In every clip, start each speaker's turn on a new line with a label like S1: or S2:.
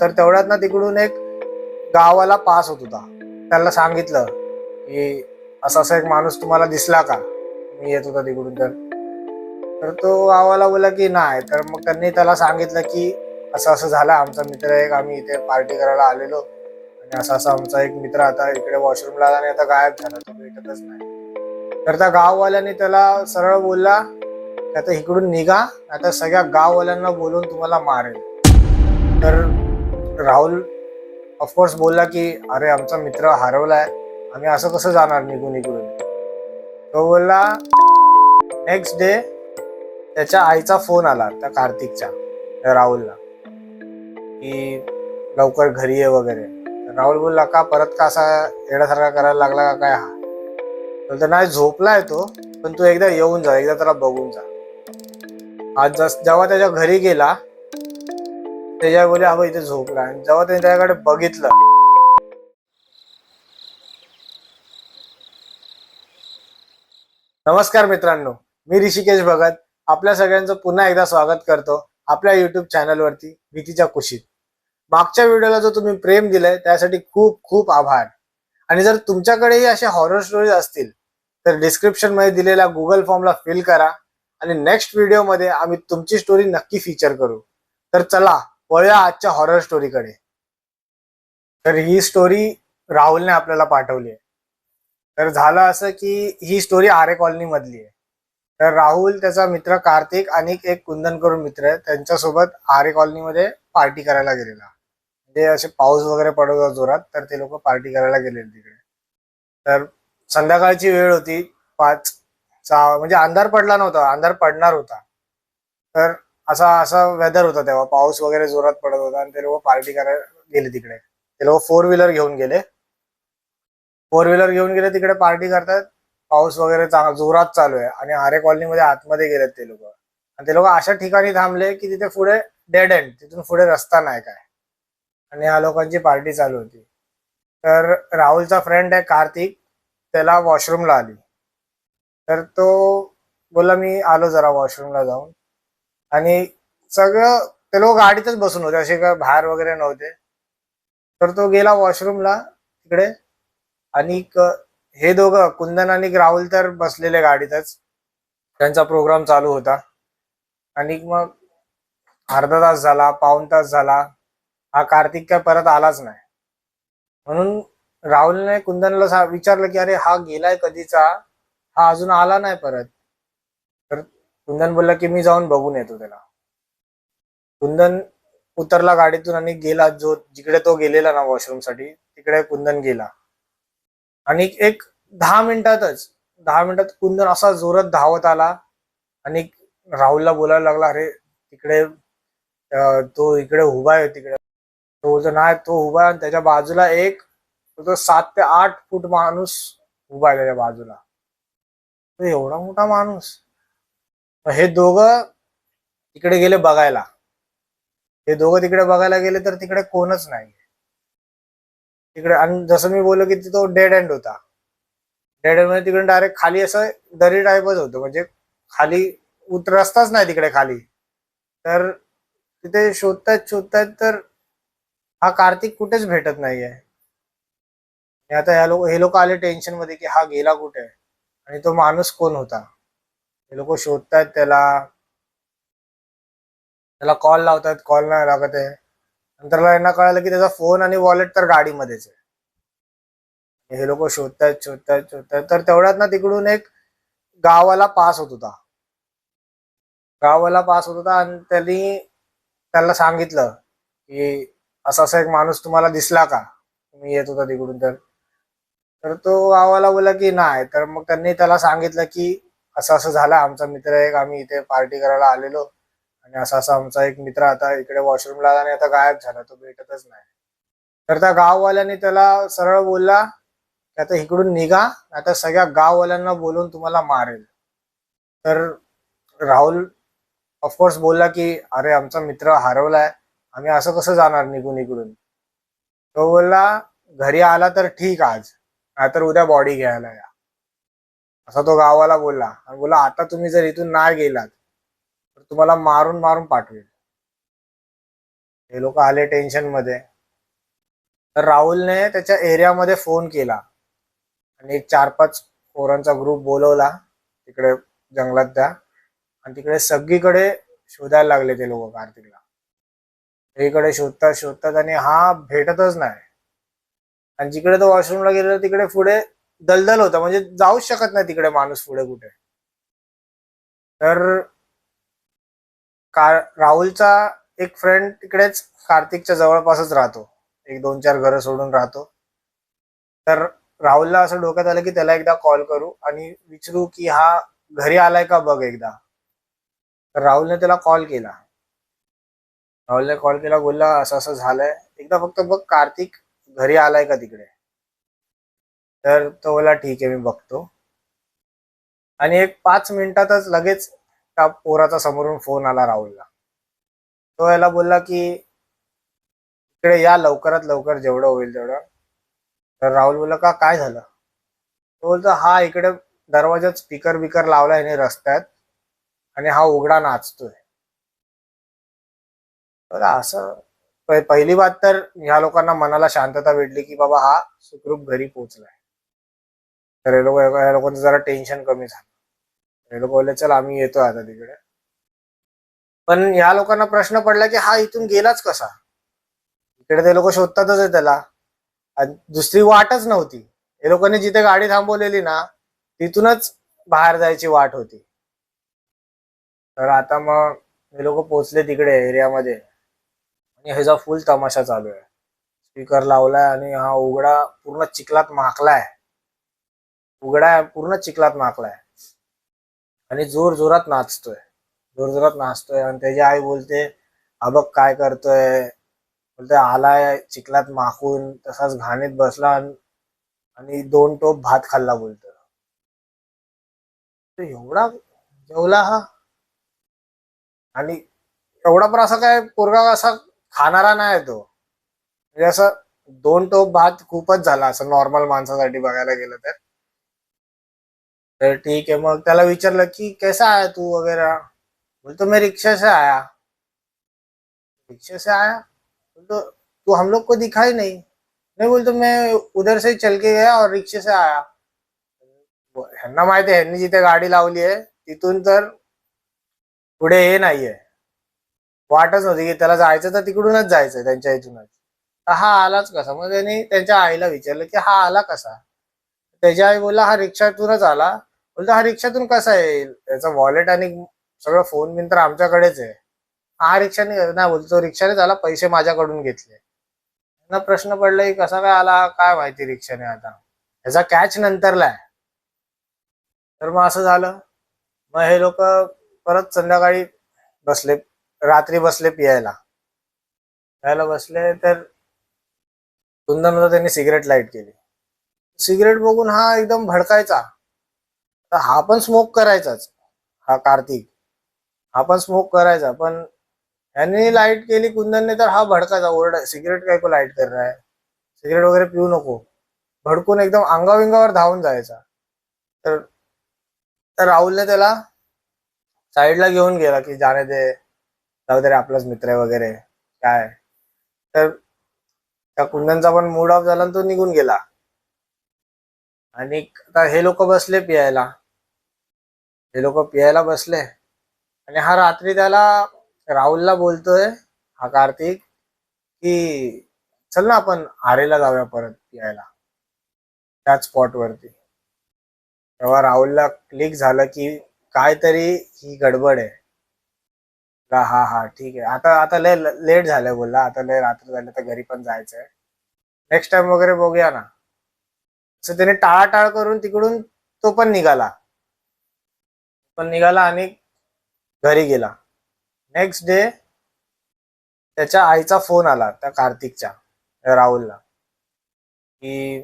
S1: तर तेवढ्यात ना तिकडून एक गावाला पास होत होता. त्याला सांगितलं की असा असा एक माणूस तुम्हाला दिसला का? मी येत होता तिकडून तर. तर तो गावाला बोला की नाही. तर मग त्यांनी त्याला सांगितलं की असं असं झालं. आमचा मित्र एक आम्ही इथे पार्टी करायला आलेलो. आणि असा असा आमचा एक मित्र आता इकडे वॉशरूमला आला आणि आता गायब झाला. तो भेटतच नाही. तर त्या गाववाल्याने त्याला सरळ बोलला आता इकडून निघा. आता सगळ्या गाववाल्यांना बोलून तुम्हाला मारेल. तर राहुल ऑफकोर्स बोलला की अरे आमचा मित्र हरवलाय. आम्ही असं कसं जाणार निघून इकडून? तो बोलला नेक्स्ट डे त्याच्या आईचा फोन आला त्या कार्तिकचा त्या राहुलला की लवकर घरी ये वगैरे. राहुल बोलला का परत का असा येण्यासारखा करायला लागला का? काय हा? बोलतो नाही झोपलाय तो पण तू एकदा येऊन जा एकदा त्याला बघून जा. आज जस जेव्हा त्याच्या घरी गेला त्याच्या बोले अगं इथे झोपला आणि जेव्हा त्याने त्याच्याकडे बघितलं नमस्कार मित्रांनो मी ऋषिकेश भगत. आपल्या सगळ्यांचं पुन्हा एकदा स्वागत करतो आपल्या युट्यूब चॅनलवरती भीतीच्या कुशीत. मागच्या व्हिडिओला जो तुम्ही प्रेम दिलाय त्यासाठी खूप खूप आभार. आणि जर तुमच्याकडेही अशा हॉरर स्टोरीज असतील तर डिस्क्रिप्शनमध्ये दिलेल्या गुगल फॉर्मला फिल करा. आणि नेक्स्ट व्हिडिओमध्ये आम्ही तुमची स्टोरी नक्की फीचर करू. तर चला वळूया आजच्या हॉरर स्टोरीकडे तर ही स्टोरी राहुलने आपल्याला पाठवली आहे. तर झालं असं की ही स्टोरी आरे कॉलनी मधली आहे. तर राहुल त्याचा मित्र कार्तिक आणि एक कुंदन करून मित्र आहे. त्यांच्यासोबत आरे कॉलनीमध्ये पार्टी करायला गेलेला. म्हणजे असे पाऊस वगैरे पडत होता जोरात तर ते लोक पार्टी करायला गेलेले तिकडे. तर संध्याकाळची वेळ होती पाच सहा म्हणजे अंधार पडला नव्हता अंधार पडणार होता. तर असा असा वेदर होता तेव्हा. पाऊस वगैरे जोरात पडत होता आणि ते लोक पार्टी करायला गेले तिकडे. ते लोक फोर व्हीलर घेऊन गेले. फोर व्हीलर घेऊन गेले तिकडे पार्टी करतात. पाऊस वगैरे चांगला जोरात चालू आहे. आणि आरे कॉलनीमध्ये आतमध्ये गेलेत ते लोक. आणि ते लोक अशा ठिकाणी थांबले की तिथे पुढे डेड एंड तिथून पुढे रस्ता नाही काय. आणि या लोकांची पार्टी चालू होती. तर राहुलचा फ्रेंड आहे कार्तिक. त्याला वॉशरूमला आली. तर तो बोला मी आलो जरा वॉशरूमला जाऊन. आणि सगळं ते लोक गाडीतच बसून होते. असे काय बाहेर वगैरे नव्हते. तर तो गेला वॉशरूमला तिकडे. आणि हे दोघं कुंदन आणि राहुल तर बसलेले गाडीतच. त्यांचा प्रोग्राम चालू होता. आणि मग अर्धा तास झाला पाऊण तास झाला. हा कार्तिक काय परत आलाच नाही. म्हणून राहुलने कुंदनला विचारलं की अरे हा गेलाय कधीचा? हा अजून आला नाही परत. कुंदन बोलला की मी जाऊन बघून येतो त्याला. कुंदन उतरला गाडीतून आणि गेला जो जिकडे तो गेलेला ना वॉशरूमसाठी तिकडे कुंदन गेला. आणि एक दहा मिनिटातच दहा मिनिटात कुंदन असा जोरात धावत आला आणि राहुलला बोलायला लागला अरे तिकडे तो इकडे उभा आहे तिकडे. तो बोलतो नाही तो उभा आहे आणि त्याच्या बाजूला एक तो सात ते आठ फूट माणूस उभा आहे त्याच्या बाजूला. तो एवढा मोठा माणूस. हे दोघं तिकडे गेले बघायला. हे दोघं तिकडे बघायला गेले तर तिकडे कोणच नाही. तिकडे आणि जसं मी बोललो की तो डेड एंड होता. डेड एंड म्हणजे तिकडे डायरेक्ट खाली असं दरी टाईपच होतं. म्हणजे खाली उत रस्ताच नाही तिकडे खाली. तर तिथे शोधतायत शोधतायत तर हा कार्तिक कुठेच भेटत नाहीये. आता ह्या लोक हे लोक आले टेन्शनमध्ये की हा गेला कुठे? आणि तो माणूस कोण होता? हे लोक शोधतायत त्याला. त्याला कॉल लावतात कॉल नाही लागत आहे. नंतर यांना कळालं की त्याचा फोन आणि वॉलेट तर गाडीमध्येच आहे. हे लोक शोधतायत शोधतायत शोधतायत. तर तेवढ्यात ना तिकडून एक गावाला पास होत होता. गावाला पास होत होता आणि त्यांनी त्याला सांगितलं की असा असा एक माणूस तुम्हाला दिसला का? मी येत होता तिकडून तर. तर तो गावाला बोला की नाही. तर मग त्यांनी त्याला सांगितलं की असं असं झालं. आमचा मित्र एक आम्ही इथे पार्टी करायला आलेलो. आणि असा असा आमचा एक मित्र आता इकडे वॉशरूमला आला आणि आता गायब झाला. तो भेटतच नाही. तर त्या गाववाल्याने त्याला सरळ बोलला की आता इकडून निघा आता सगळ्या गाववाल्यांना बोलून तुम्हाला मारेल. तर राहुल ऑफकोर्स बोलला की अरे आमचा मित्र हरवलाय. आम्ही असं कसं जाणार निघून इकडून? तो बोलला घरी आला तर ठीक आज. नाहीतर उद्या बॉडी घ्यायला या. असा तो गावाला बोलला. आणि बोला आता तुम्ही जर इथून नाही गेलात तर तुम्हाला मारून मारून पाठवेल. हे लोक आले टेन्शनमध्ये. तर राहुलने त्याच्या एरियामध्ये फोन केला. आणि एक चार पाच पोरांचा ग्रुप बोलवला. तिकडे जंगलात त्या आणि तिकडे सगळीकडे शोधायला लागले ते लोक कार्तिकला. सगळीकडे शोधतात शोधतात आणि हा भेटतच नाही. आणि जिकडे तो वॉशरूमला गेलेला तिकडे पुढे दलदल होता. म्हणजे जाऊच शकत नाही तिकडे माणूस पुढे कुठे. तर का राहुलचा एक फ्रेंड तिकडेच कार्तिकच्या जवळपासच राहतो. एक दोन चार घरं सोडून राहतो. तर राहुलला असं डोक्यात आलं की त्याला एकदा कॉल करू आणि विचारू की हा घरी आलाय का बघ एकदा. तर राहुलने त्याला कॉल केला. राहुलने कॉल केला बोलला असं असं झालंय. एकदा फक्त बघ कार्तिक घरी आलाय का तिकडे. तर तो बोला ठीक आहे मी बघतो. आणि एक पाच मिनिटातच लगेच त्या पोराचा समोरून फोन आला राहुलला. तो याला बोलला की इकडे या लवकरात लवकर जेवढं होईल तेवढं. तर राहुल बोलला का काय झालं? तो बोलतो हा इकडे दरवाजात स्पीकर बिकर लावला याने रस्त्यात आणि हा उघडा नाचतोय. असं पहिली बात तर ह्या लोकांना मनाला शांतता भेटली की बाबा हा सुखरूप घरी पोहोचलाय. तर हे लोक या लोकांचं जरा टेन्शन कमी झालं. हे लोक बोलले चल आम्ही येतो आता तिकडे. पण ह्या लोकांना प्रश्न पडला की हा इथून गेलाच कसा? इकडे ते लोक शोधतातच आहे त्याला. दुसरी वाटच नव्हती. हे लोकांनी जिथे गाडी थांबवलेली ना तिथूनच बाहेर जायची वाट होती. तर आता मग हे लोक पोचले तिकडे एरियामध्ये. आणि ह्याचा फुल तमाशा चालू आहे. स्पीकर लावलाय आणि हा उघडा पूर्ण चिखलात माखलाय. उघडा पूर्ण चिखलात माकलाय आणि जोर जोरात नाचतोय. जोर जोरात नाचतोय आणि त्याची आई बोलते अबक काय करतोय. बोलते आलाय चिखलात माखून तसाच घाणीत बसला आणि- दोन टोप भात खाल्ला बोलतो. एवढा जेवला हा. आणि एवढा पण असा काय पोरगा असा खाणारा नाही तो. म्हणजे असं दोन टोप भात खूपच झाला असं नॉर्मल माणसासाठी बघायला गेलं तर. तर ठीक है मग त्याला विचारलं की कैसा आया तू? वगैरह बोलतो मैं रिक्शा से आया. रिक्शा से आया? बोलतो तू हम लोग को दिखाई नहीं. नाही बोलतो मैं उधर से चल के गया और रिक्शे से आया. ह्यांना माहिती आहे ह्यांनी जिथे गाडी लावली आहे तिथून तर पुढे हे नाहीये. वाटच नव्हती की त्याला जायचं तर तिकडूनच जायचंय त्यांच्या इथूनच. हा आलाच कसा? मग त्यांनी त्यांच्या आईला विचारलं की हा आला कसा? त्याच्या आई बोलला हा रिक्षातूनच आला. बोलतो हा रिक्षातून कसा येईल? त्याचा वॉलेट आणि सगळं फोन बिन तर आमच्याकडेच आहे. हा रिक्षाने नाही बोलतो रिक्षाने आला पैसे माझ्याकडून घेतले. त्यांना प्रश्न पडला की कसा काय आला काय माहिती रिक्षाने आता? ह्याचा कॅच नंतरला आहे. तर मग असं झालं. मग हे लोक परत संध्याकाळी बसले रात्री बसले पियायला. प्यायला बसले तर कुंदन होता त्यांनी सिगरेट लाइट केली. सिगरेट बघून हा एकदम भडकायचा. तर हा पण स्मोक करायचाच हा कार्तिक. हा पण स्मोक करायचा पण ह्याने लाइट केली कुंदनने तर हा भडकायचा. ओरडा सिगरेट काय को लाइट कर सिगरेट वगैरे पिऊ नको. भडकून एकदम अंगाविंगावर धावून जायचा. तर तर राहुलने त्याला साईडला घेऊन गेला की जाणे दे जाऊ दे रे आपलाच मित्र आहे वगैरे. काय? तर त्या कुंदनचा पण मूड ऑफ झाला तो निघून गेला. आणि आता हे लोक बसले पियायला. हे लोक पियायला बसले. आणि हा रात्री त्याला राहुलला बोलतोय हा कार्तिक की चल ना आपण आरेला जाऊया परत पियायला त्याच स्पॉट वरती तेव्हा राहुलला क्लिक झालं की काहीतरी ही गडबड आहे. का हा हा ठीक आहे. आता आता लय लेट झालंय बोलला. आता लय रात्र झालं तर घरी पण जायचंय. नेक्स्ट टाइम वगैरे बघूया ना. असं त्याने टाळाटाळ करून तिकडून तो पण निघाला. पण निघाला आणि घरी गेला. नेक्स्ट डे त्याच्या आईचा फोन आला त्या कार्तिकच्या राहुलला की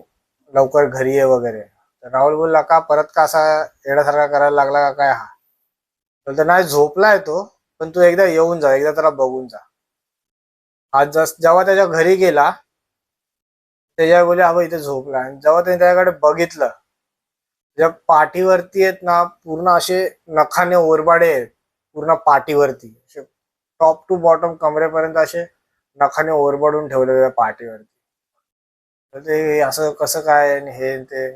S1: लवकर घरी ये वगैरे. तर राहुल बोलला का परत का असा येण्यासारखा करायला लागला का? काय हा? बोलतो नाही झोपलाय तो पण तू एकदा येऊन जा एकदा त्याला बघून जा. आज जेव्हा त्याच्या घरी गेला त्याच्या बोले हा इथे झोपला. आणि जेव्हा त्यांनी त्याच्याकडे बघितलं ज्या पाठीवरती आहेत ना पूर्ण असे नखाने ओरबाडे आहेत पूर्ण पाठीवरती असे टॉप टू बॉटम कमरेपर्यंत असे नखाने ओरबडून ठेवले त्या पाठीवरती. तर ते असं कसं काय आणि हे ते?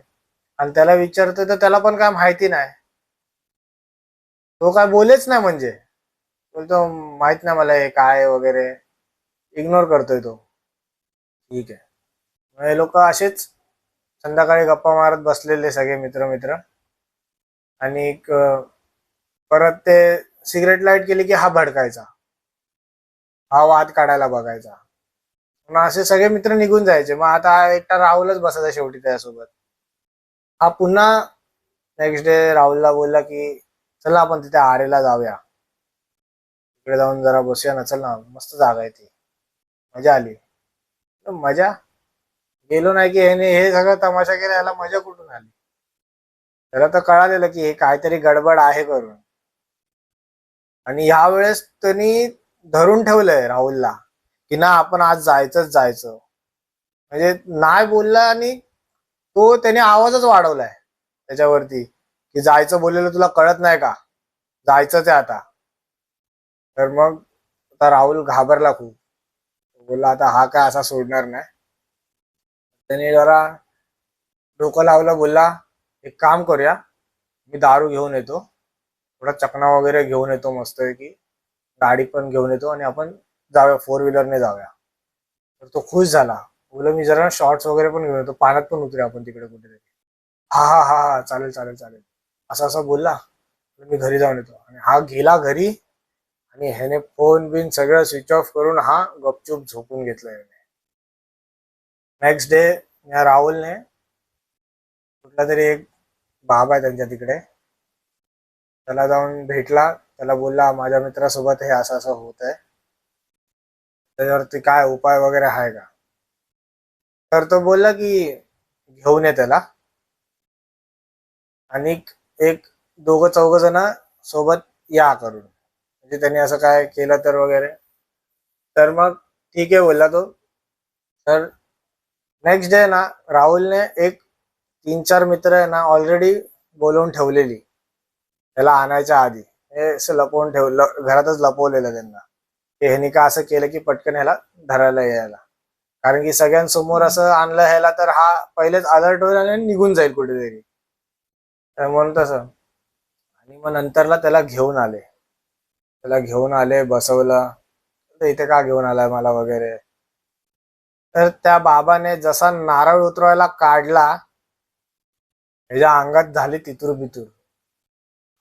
S1: आणि त्याला विचारतो तर त्याला पण काय माहिती नाही? तो काय बोलेच नाही म्हणजे. बोलतो माहीत नाही मला हे काय वगैरे. इग्नोर करतोय तो. ठीक आहे. हे लोक असेच संध्याकाळी गप्पा मारत बसलेले सगळे मित्र मित्र आणि एक, परत ते सिगरेट लाइट केली की हा भडकायचा. हा वाद काढायला बघायचा. मग असे सगळे मित्र निघून जायचे. मग आता एकटा राहुलच बसायचा शेवटी त्यासोबत. हा पुन्हा नेक्स्ट डे राहुलला बोलला की चला आपण तिथे आरेला जाऊया. तिकडे जाऊन जरा बसूया ना. चल ना मस्त जागा आहे ती. मजा आली. मजा? गेलो नाही की ह्याने हे सगळं तमाशा केला याला मजा कुठून आली? त्याला तर कळालेलं की हे काहीतरी गडबड आहे करून. आणि ह्या वेळेस त्यांनी धरून ठेवलंय राहुलला की ना आपण आज जायचंच जायचं. म्हणजे नाही बोलला आणि तो त्याने आवाजच वाढवलाय त्याच्यावरती की जायचं बोललेलं तुला कळत नाही का? जायचंच आहे आता. तर मग आता राहुल घाबरला खूप. बोलला आता हा काय असा सोडणार नाही? त्याने जरा डोकं लावलं बोलला एक काम करूया मी दारू घेऊन येतो. थोडा चकना वगैरे घेऊन येतो मस्त की गाडी पण घेऊन येतो आणि आपण जाऊया फोर व्हीलरने जाऊया. तर तो खुश झाला. बोललो मी जरा शॉर्ट्स वगैरे पण घेऊन येतो. पाण्यात पण उतरूया आपण तिकडे कुठेतरी. हा हा हा हा चालेल चालेल चालेल. असं असं बोलला. मी घरी जाऊन येतो. आणि हा गेला घरी आणि ह्याने फोन बिन सगळं स्विच ऑफ करून हा गपचूप झोपून घेतलाय नेक्स्ट डे या राहुलने कुठला तरी एक बाबा आहे त्यांच्या तिकडे. त्याला जाऊन भेटला. त्याला बोलला माझ्या मित्रासोबत हे असं असं होत आहे. त्याच्यावरती काय उपाय वगैरे आहे का? तर तो बोलला की घेऊन ये त्याला. आणि एक दोघं चौघ जण सोबत या करून. म्हणजे त्यांनी असं काय केलं तर वगैरे. तर मग ठीक आहे बोलला तो. तर नेक्स्ट डे ना राहुलने एक तीन चार मित्र आहे ना ऑलरेडी बोलवून ठेवलेली. त्याला आणायच्या आधी. हे असं लपवून ठेवलं घरातच लपवलेलं त्यांना. की ह्यानी का असं केलं की पटकन ह्याला धरायला यायला. कारण की सगळ्यांसमोर असं आणलं ह्याला तर हा पहिलेच अलर्ट होईल आणि निघून जाईल कुठेतरी. तर म्हणून तसं. आणि मग नंतरला त्याला घेऊन आले. त्याला घेऊन आले बसवलं. इथे का घेऊन आलाय मला वगैरे? तर त्या बाबाने जसा नारळ उतरवायला काढला ह्याच्या अंगात झाली तितूर बितूर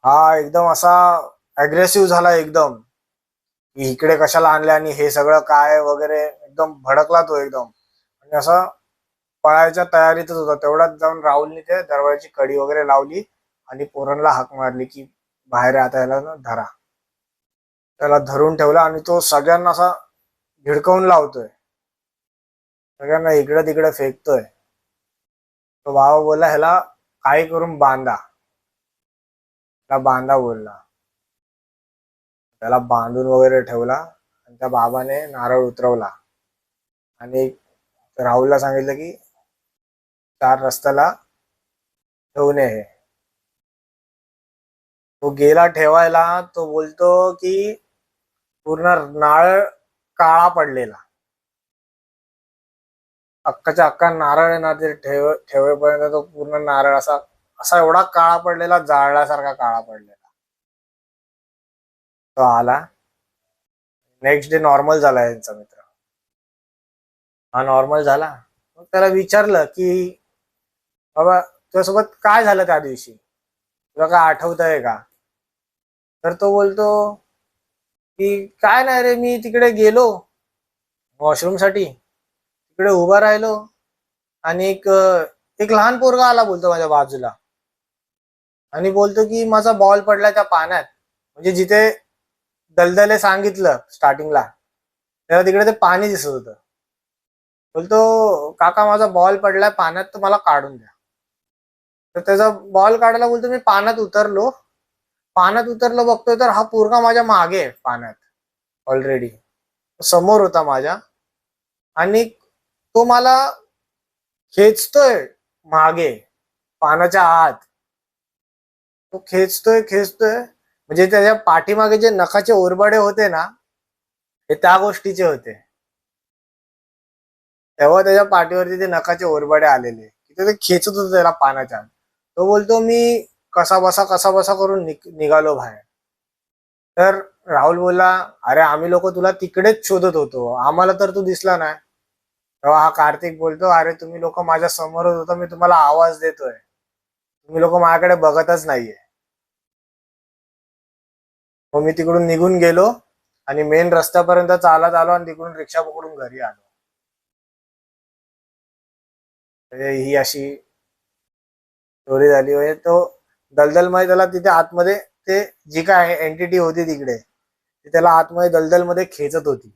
S1: हा एकदम असा अग्रेसिव्ह झाला एकदम. की इकडे कशाला आणले आणि हे सगळं काय वगैरे एकदम भडकला तो एकदम. आणि असा पळायच्या तयारीतच होता. तेवढ्यात जाऊन राहुलने ते दरवाजाची कडी वगैरे लावली आणि पोरणला हाक मारली की बाहेर आता याला धरा. त्याला धरून ठेवला आणि तो सगळ्यांना असा भिडकवून लावतोय. सगळ्यांना इकडं तिकडं फेकतोय. तो बाबा बोलला ह्याला काय करून बांधा? त्याला बांधा बोलला. त्याला बांधून वगैरे ठेवला आणि त्या बाबाने नारळ उतरवला. आणि राहुलला सांगितलं की चार रस्त्याला ठेवून हे. तो गेला ठेवायला तो बोलतो की पूर्ण नारळ काळा पडलेला. अक्काच्या अक्का नारळ आहे ना ते ठेव ठेवेपर्यंत तो पूर्ण नारळ असा असा एवढा काळा पडलेला जाळल्यासारखा काळा पडलेला. तो आला. नेक्स्ट डे नॉर्मल झाला यांचा मित्र. हा नॉर्मल झाला. मग त्याला विचारलं की बाबा तुझ्यासोबत काय झालं त्या दिवशी? तुला काय आठवत आहे का? तर तो बोलतो की काय नाही रे मी तिकडे गेलो वॉशरूम इकडे उभा राहिलो आणि एक एक लहान पोरगा आला बोलतो माझ्या बाजूला. आणि बोलतो की माझा बॉल पडलाय त्या पाण्यात. म्हणजे जिथे दलदले सांगितलं स्टार्टिंगला तेव्हा तिकडे ते पाणी दिसत होतं. बोलतो काका माझा बॉल पडलाय पाण्यात तर मला काढून द्या. तर त्याचा बॉल काढायला बोलतो मी पाण्यात उतरलो. पाण्यात उतरलो बघतोय तर हा पोरगा माझ्या मागे आहे पाण्यात ऑलरेडी समोर होता माझ्या. आणि तो मला खेचतोय मागे पानाच्या आत. तो खेचतोय खेचतोय. म्हणजे त्याच्या पाठीमागे जे नखाचे ओरबाडे होते ना हे त्या गोष्टीचे होते. तेव्हा त्याच्या पाठीवरती ते नखाचे ओरबाडे आलेले. तिथे ते खेचत होतं त्याला पानाच्या आत. तो बोलतो मी कसा बसा कसा बसा करून निघालो बाहेर. तर राहुल बोलला अरे आम्ही लोक तुला तिकडेच शोधत होतो. आम्हाला तर तू दिसला नाही. तेव्हा हा कार्तिक बोलतो अरे तुम्ही लोक माझ्या समोरच होता मी तुम्हाला आवाज देतोय. तुम्ही लोक माझ्याकडे बघतच नाहीये. मग मी तिकडून निघून गेलो आणि मेन रस्त्यापर्यंत चालत आलो आणि तिकडून रिक्षा पकडून घरी आलो. म्हणजे ही अशी स्टोरी झाली. म्हणजे तो दलदलमध्ये त्याला तिथे आतमध्ये ते जी काय एंटिटी होती तिकडे ती त्याला आतमध्ये दलदलमध्ये खेचत होती.